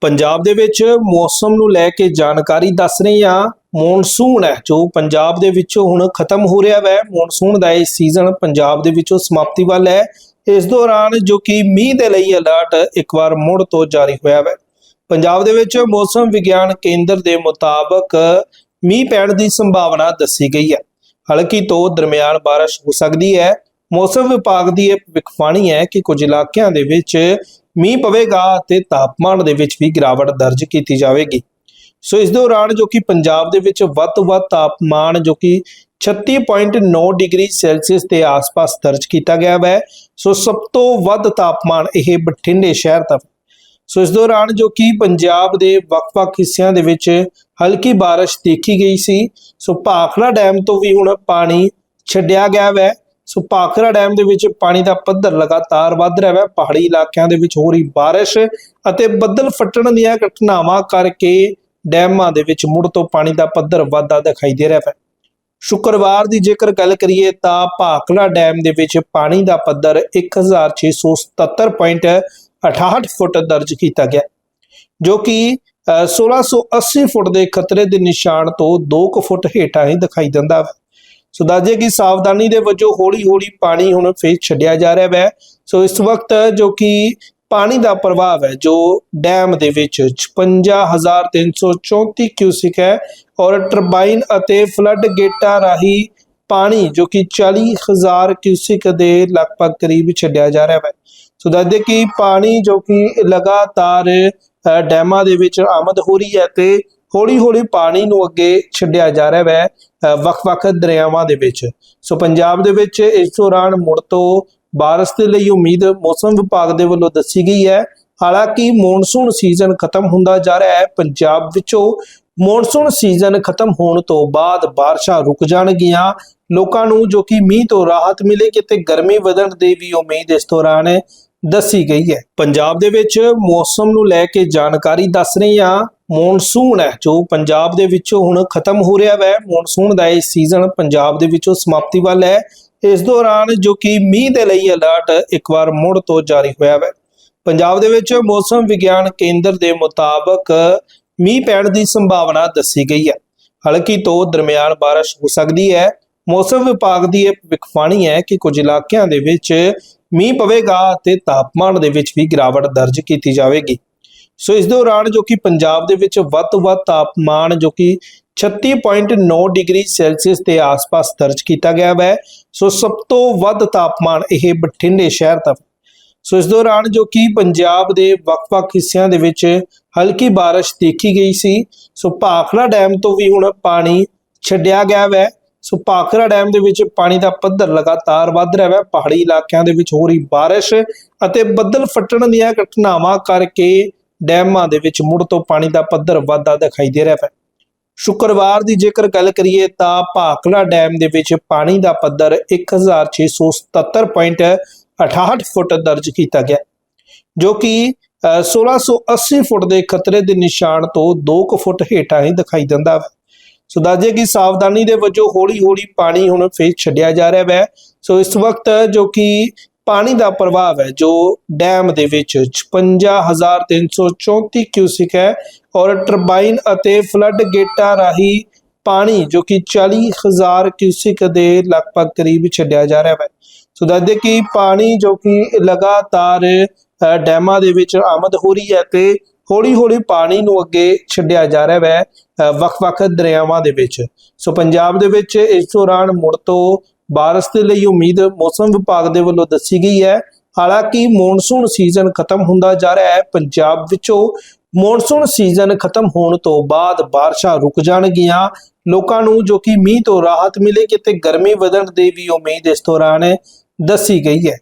ਪੰਜਾਬ ਦੇ ਵਿੱਚ ਮੌਸਮ ਨੂੰ ਲੈ ਕੇ ਜਾਣਕਾਰੀ ਦੱਸ ਰਹੇ ਹਾਂ, ਮੌਨਸੂਨ ਹੈ, ਜੋ ਪੰਜਾਬ ਦੇ ਵਿੱਚੋਂ ਹੁਣ ਖਤਮ ਹੋ ਰਿਹਾ ਹੈ ਮੌਨਸੂਨ ਦਾ ਇਹ ਸੀਜ਼ਨ ਪੰਜਾਬ ਦੇ ਵਿੱਚੋਂ ਸਮਾਪਤੀ ਵੱਲ ਹੈ। ਇਸ ਦੌਰਾਨ ਜੋ ਕਿ ਮੀਂਹ ਦੇ ਲਈ ਅਲਰਟ ਇੱਕ ਵਾਰ ਮੁੜ ਤੋਂ ਜਾਰੀ ਹੋਇਆ ਹੈ ਪੰਜਾਬ ਦੇ ਵਿੱਚ ਮੌਸਮ ਵਿਗਿਆਨ ਕੇਂਦਰ ਦੇ ਮੁਤਾਬਕ ਮੀਂਹ ਪੈਣ ਦੀ ਸੰਭਾਵਨਾ ਦੱਸੀ ਗਈ ਹੈ। ਹਲਕੀ ਤੋਂ ਦਰਮਿਆਨ ਬਾਰਿਸ਼ ਹੋ ਸਕਦੀ ਹੈ। ਮੌਸਮ ਵਿਭਾਗ ਦੀ ਇਹ ਭਵਿੱਖਬਾਣੀ ਹੈ ਕਿ ਕੁਝ ਇਲਾਕਿਆਂ ਦੇ ਵਿੱਚ ਮੀਂਹ ਪਵੇਗਾ ਤੇ ਤਾਪਮਾਨ ਦੇ ਵਿੱਚ ਵੀ ਗਿਰਾਵਟ ਦਰਜ ਕੀਤੀ ਜਾਵੇਗੀ। ਸੋ ਇਸ ਦੌਰਾਨ ਜੋ ਕਿ ਪੰਜਾਬ ਦੇ ਵਿੱਚ ਵੱਧ ਤੋਂ ਵੱਧ ਤਾਪਮਾਨ ਜੋ ਕਿ 36.9 ਡਿਗਰੀ ਸੈਲਸੀਅਸ ਦੇ ਆਸ-ਪਾਸ ਦਰਜ ਕੀਤਾ ਗਿਆ ਹੈ ਸੋ ਸਭ ਤੋਂ ਵੱਧ ਤਾਪਮਾਨ ਇਹ ਬਠਿੰਡੇ ਸ਼ਹਿਰ ਦਾ ਸੋ ਇਸ ਦੌਰਾਨ ਜੋ ਕਿ ਪੰਜਾਬ ਦੇ ਵੱਖ-ਵੱਖ ਹਿੱਸਿਆਂ ਦੇ ਵਿੱਚ ਹਲਕੀ ਬਾਰਿਸ਼ ਦੇਖੀ ਗਈ ਸੀ। ਸੋ ਭਾਖੜਾ ਡੈਮ ਤੋਂ ਵੀ ਹੁਣ ਪਾਣੀ ਛੱਡਿਆ ਗਿਆ ਹੈ ਸੋ ਭਾਖੜਾ ਡੈਮ ਦੇ ਵਿੱਚ ਪਾਣੀ ਦਾ ਪੱਧਰ ਲਗਾਤਾਰ ਵੱਧ ਰਿਹਾ ਹੈ ਪਹਾੜੀ ਇਲਾਕਿਆਂ ਦੇ ਵਿੱਚ ਹੋ ਰਹੀ ਬਾਰਿਸ਼ ਅਤੇ ਬੱਦਲ ਫਟਣ ਦੀਆਂ ਘਟਨਾਵਾਂ ਕਰਕੇ ਡੈਮਾਂ ਦੇ ਵਿੱਚ ਮੁੜ ਤੋਂ ਪਾਣੀ ਦਾ ਪੱਧਰ ਵਾਧਾ ਦਿਖਾਈ ਦੇ ਰਿਹਾ ਹੈ ਸ਼ੁੱਕਰਵਾਰ ਦੀ ਜੇਕਰ ਗੱਲ ਕਰੀਏ ਤਾਂ ਭਾਖੜਾ ਡੈਮ ਦੇ ਵਿੱਚ ਪਾਣੀ ਦਾ ਪੱਧਰ 1677.68 ਫੁੱਟ ਦਰਜ ਕੀਤਾ ਗਿਆ ਜੋ ਕਿ ਅ, 1680 ਫੁੱਟ ਦੇ ਖਤਰੇ ਦੇ ਨਿਸ਼ਾਨ ਤੋਂ 2 ਕੁ ਫੁੱਟ ਹੇਠਾਂ ਹੀ ਦਿਖਾਈ ਦਿੰਦਾ ਹੈ ਸੋ ਦੱਸਦੇ ਕਿ ਸਾਵਧਾਨੀ ਦੇ ਵਜੋਂ ਹੌਲੀ-ਹੌਲੀ ਪਾਣੀ ਹੁਣ ਫੇਰ ਛੱਡਿਆ ਜਾ ਰਿਹਾ ਹੈ ਸੋ ਇਸ ਵਕਤ ਜੋ ਕਿ ਪਾਣੀ ਦਾ ਪ੍ਰਵਾਹ ਹੈ ਜੋ ਡੈਮ ਦੇ ਵਿੱਚ 56334 ਕਿਊਸਿਕ ਹੈ ਔਰ ਟਰਬਾਈਨ ਅਤੇ ਫਲੱਡ ਗੇਟਾਂ ਰਾਹੀਂ ਪਾਣੀ ਜੋ ਕਿ 40000 ਕਿਊਸਿਕ ਦੇ ਲਗਭਗ ਕਰੀਬ ਛੱਡਿਆ ਜਾ ਰਿਹਾ ਹੈ ਸੋ ਦੱਸਦੇ ਕਿ ਪਾਣੀ ਜੋ ਕਿ ਲਗਾਤਾਰ ਅ, ਡੈਮਾਂ ਦੇ ਵਿੱਚ ਆਮਦ ਹੋ ਰਹੀ ਹੈ ਤੇ ਹੌਲੀ-ਹੌਲੀ ਪਾਣੀ ਨੂੰ ਅੱਗੇ ਛੱਡਿਆ ਜਾ ਰਿਹਾ ਹੈ ਵੱਖ-ਵੱਖ ਦਰਿਆਵਾਂ ਦੇ ਵਿੱਚ। ਸੋ ਪੰਜਾਬ ਦੇ ਵਿੱਚ ਇਸ ਦੌਰਾਨ ਮੁੜ ਤੋਂ ਬਾਰਿਸ਼ ਦੇ ਲਈ ਉਮੀਦ ਮੌਸਮ ਵਿਭਾਗ ਦੇ ਵੱਲੋਂ ਦੱਸੀ ਗਈ ਹੈ। ਹਾਲਾਂਕਿ ਮੌਨਸੂਨ ਸੀਜ਼ਨ ਖਤਮ ਹੁੰਦਾ ਜਾ ਰਿਹਾ ਹੈ। ਪੰਜਾਬ ਵਿੱਚੋਂ ਮੌਨਸੂਨ ਸੀਜ਼ਨ ਖਤਮ ਹੋਣ ਤੋਂ ਬਾਅਦ ਬਾਰਿਸ਼ਾਂ ਰੁਕ ਜਾਣਗੀਆਂ। ਲੋਕਾਂ ਨੂੰ ਜੋ ਕਿ ਮੀਂਹ ਤੋਂ ਰਾਹਤ ਮਿਲੇਗੀ ਤੇ ਗਰਮੀ ਵਧਣ ਦੀ ਵੀ ਉਮੀਦ ਇਸ ਦੌਰਾਨ ਦੱਸੀ ਗਈ ਹੈ। ਪੰਜਾਬ ਦੇ ਵਿੱਚ ਮੌਸਮ ਨੂੰ ਲੈ ਕੇ ਜਾਣਕਾਰੀ ਦੱਸ ਰਹੇ ਹਾਂ। ਮੌਨਸੂਨ ਹੈ, ਜੋ ਪੰਜਾਬ ਦੇ ਵਿੱਚੋਂ ਹੁਣ ਖਤਮ ਹੋ ਰਿਹਾ ਹੈ ਮੌਨਸੂਨ ਦਾ ਇਹ ਸੀਜ਼ਨ ਪੰਜਾਬ ਦੇ ਵਿੱਚੋਂ ਸਮਾਪਤੀ ਵੱਲ ਹੈ। ਇਸ ਦੌਰਾਨ ਜੋ ਕਿ ਮੀਂਹ ਦੇ ਲਈ ਅਲਰਟ ਇੱਕ ਵਾਰ ਮੁੜ ਤੋਂ ਜਾਰੀ ਹੋਇਆ ਹੈ ਪੰਜਾਬ ਦੇ ਵਿੱਚ ਮੌਸਮ ਵਿਗਿਆਨ ਕੇਂਦਰ ਦੇ ਮੁਤਾਬਕ ਮੀਂਹ ਪੈਣ ਦੀ ਸੰਭਾਵਨਾ ਦੱਸੀ ਗਈ ਹੈ। ਹਲਕੀ ਤੋਂ ਦਰਮਿਆਨ ਬਾਰਿਸ਼ ਹੋ ਸਕਦੀ ਹੈ। ਮੌਸਮ ਵਿਭਾਗ ਦੀ ਇਹ ਭਵਿੱਖਬਾਣੀ ਹੈ ਕਿ ਕੁਝ ਇਲਾਕਿਆਂ ਦੇ ਵਿੱਚ ਮੀਂਹ ਪਵੇਗਾ ਤੇ ਤਾਪਮਾਨ ਦੇ ਵਿੱਚ ਵੀ ਗਿਰਾਵਟ ਦਰਜ ਕੀਤੀ ਜਾਵੇਗੀ। ਸੋ ਇਸ ਦੌਰਾਨ ਜੋ ਕਿ ਪੰਜਾਬ ਦੇ ਵਿੱਚ ਵੱਧ ਤੋਂ ਵੱਧ ਤਾਪਮਾਨ ਜੋ ਕਿ 36.9 ਡਿਗਰੀ ਸੈਲਸੀਅਸ ਦੇ ਆਸ-ਪਾਸ ਦਰਜ ਕੀਤਾ ਗਿਆ ਹੈ ਸੋ ਸਭ ਤੋਂ ਵੱਧ ਤਾਪਮਾਨ ਇਹ ਬਠਿੰਡੇ ਸ਼ਹਿਰ ਦਾ ਸੋ ਇਸ ਦੌਰਾਨ ਜੋ ਕਿ ਪੰਜਾਬ ਦੇ ਵੱਖ-ਵੱਖ ਹਿੱਸਿਆਂ ਦੇ ਵਿੱਚ ਹਲਕੀ ਬਾਰਿਸ਼ ਦੇਖੀ ਗਈ ਸੀ। ਸੋ ਭਾਖੜਾ ਡੈਮ ਤੋਂ ਵੀ ਹੁਣ ਪਾਣੀ ਛੱਡਿਆ ਗਿਆ ਹੈ ਸੋ ਭਾਖੜਾ ਡੈਮ ਦੇ ਵਿੱਚ ਪਾਣੀ ਦਾ ਪੱਧਰ ਲਗਾਤਾਰ ਵੱਧ ਰਿਹਾ ਹੈ ਪਹਾੜੀ ਇਲਾਕਿਆਂ ਦੇ ਵਿੱਚ ਹੋ ਰਹੀ ਬਾਰਿਸ਼ ਅਤੇ ਬੱਦਲ ਫਟਣ ਦੀਆਂ ਘਟਨਾਵਾਂ ਕਰਕੇ ਡੈਮਾਂ ਦੇ ਵਿੱਚ ਮੁੜ ਤੋਂ ਪਾਣੀ ਦਾ ਪੱਧਰ ਵਧਦਾ ਦਿਖਾਈ ਦੇ ਰਿਹਾ ਹੈ। ਸ਼ੁੱਕਰਵਾਰ ਦੀ ਜੇਕਰ ਗੱਲ ਕਰੀਏ ਤਾਂ ਭਾਖੜਾ ਡੈਮ ਦੇ ਵਿੱਚ ਪਾਣੀ ਦਾ ਪੱਧਰ 1677.68 ਫੁੱਟ ਦਰਜ ਕੀਤਾ ਗਿਆ ਜੋ ਕਿ ਅ, 1680 ਫੁੱਟ ਦੇ ਖਤਰੇ ਦੇ ਨਿਸ਼ਾਨ ਤੋਂ 2 ਕੁ ਫੁੱਟ ਹੇਠਾਂ ਹੀ ਦਿਖਾਈ ਦਿੰਦਾ ਹੈ। ਸੋ ਦੱਸਦੇ ਕਿ ਸਾਵਧਾਨੀ ਦੇ ਵਜੋਂ ਹੌਲੀ-ਹੌਲੀ ਪਾਣੀ ਹੁਣ ਫੇਰ ਛੱਡਿਆ ਜਾ ਰਿਹਾ ਹੈ। ਸੋ ਇਸ ਵਕਤ ਜੋ ਕਿ ਪਾਣੀ ਦਾ ਪ੍ਰਵਾਹ ਹੈ, ਜੋ ਡੈਮ ਦੇ ਵਿੱਚ 56334 ਕਿਊਸਿਕ ਹੈ ਔਰ ਟਰਬਾਈਨ ਅਤੇ ਫਲੱਡ ਗੇਟਾਂ ਰਾਹੀਂ ਪਾਣੀ, ਜੋ ਕਿ 40000 ਕਿਊਸਿਕ ਦੇ ਲਗਭਗ ਕਰੀਬ ਛੱਡਿਆ ਜਾ ਰਿਹਾ ਹੈ। ਸੋ ਦੱਸਦੇ ਕਿ ਪਾਣੀ, ਜੋ ਕਿ ਲਗਾਤਾਰ ਡੈਮਾਂ ਦੇ ਵਿੱਚ ਆਮਦ ਹੋ ਰਹੀ ਹੈ ਤੇ ਹੌਲੀ-ਹੌਲੀ ਪਾਣੀ ਨੂੰ ਅੱਗੇ ਛੱਡਿਆ ਜਾ ਰਿਹਾ ਹੈ ਵੱਖ-ਵੱਖ ਦਰਿਆਵਾਂ ਦੇ ਵਿੱਚ। ਸੋ ਪੰਜਾਬ ਦੇ ਵਿੱਚ ਇਸ ਦੌਰਾਨ ਮੁੜ ਤੋਂ ਬਾਰਿਸ਼ ਦੇ ਲਈ ਉਮੀਦ ਮੌਸਮ ਵਿਭਾਗ ਦੇ ਵੱਲੋਂ ਦੱਸੀ ਗਈ ਹੈ। ਹਾਲਾਂਕਿ ਮੌਨਸੂਨ ਸੀਜ਼ਨ ਖਤਮ ਹੁੰਦਾ ਜਾ ਰਿਹਾ ਹੈ। ਪੰਜਾਬ ਵਿੱਚੋਂ ਮੌਨਸੂਨ ਸੀਜ਼ਨ ਖਤਮ ਹੋਣ ਤੋਂ ਬਾਅਦ ਬਾਰਿਸ਼ਾਂ ਰੁਕ ਜਾਣਗੀਆਂ। ਲੋਕਾਂ ਨੂੰ ਜੋ ਕਿ ਮੀਂਹ ਤੋਂ ਰਾਹਤ ਮਿਲੇਗੀ ਤੇ ਗਰਮੀ ਵਧਣ ਦੀ ਵੀ ਉਮੀਦ ਇਸ ਦੌਰਾਨ ਦੱਸੀ ਗਈ ਹੈ।